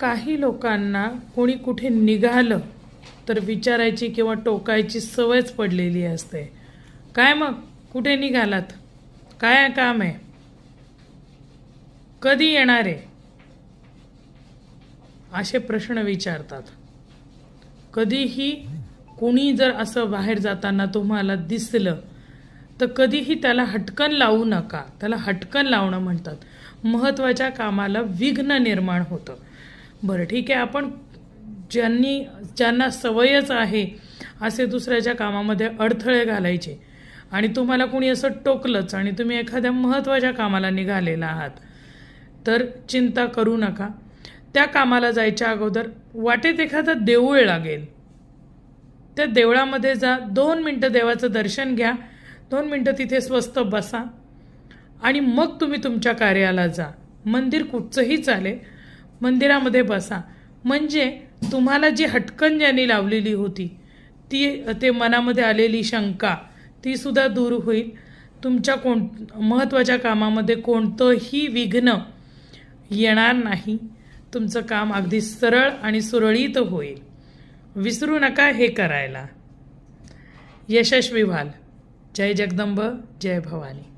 काही लोकांना कोणी कुठे निघालं तर विचारायची किंवा टोकायची सवयच पडलेली असते. काय मग? कुठे निघालात? काय काम आहे? कधी येणार आहे? असे प्रश्न विचारतात. कधीही कुणी जर असं बाहेर जाताना तुम्हाला दिसलं तर कधीही त्याला हटकन लावू नका. त्याला हटकन लावणं म्हणतात. महत्त्वाच्या कामाला विघ्न निर्माण होतं. बरं ठीक आहे. आपण ज्यांनी ज्यांना सवयच आहे असे दुसऱ्याच्या कामामध्ये अडथळे घालायचे आणि तुम्हाला कोणी असं टोकलंच आणि तुम्ही एखाद्या महत्त्वाच्या कामाला निघालेला आहात तर चिंता करू नका. त्या कामाला जायच्या अगोदर वाटेत एखादं देऊळ लागेल. त्या देवळामध्ये जा दोन मिनटं देवाचं दर्शन घ्या दोन मिनटं तिथे स्वस्त बसा आणि मग तुम्ही तुमच्या कार्याला जा. मंदिर कुठचंही चालेल मंदिरामध्ये बसा. म्हणजे तुम्हाला जी हटकन ज्यांनी लावलेली होती ती ते मनामध्ये आलेली शंका तीसुद्धा दूर होईल. तुमच्या कोण महत्त्वाच्या कामामध्ये कोणतंही विघ्न येणार नाही. तुमचं काम अगदी सरळ आणि सुरळीत होईल. विसरू नका हे करायला. यशस्वी व्हाल. जय जगदंब जय भवानी.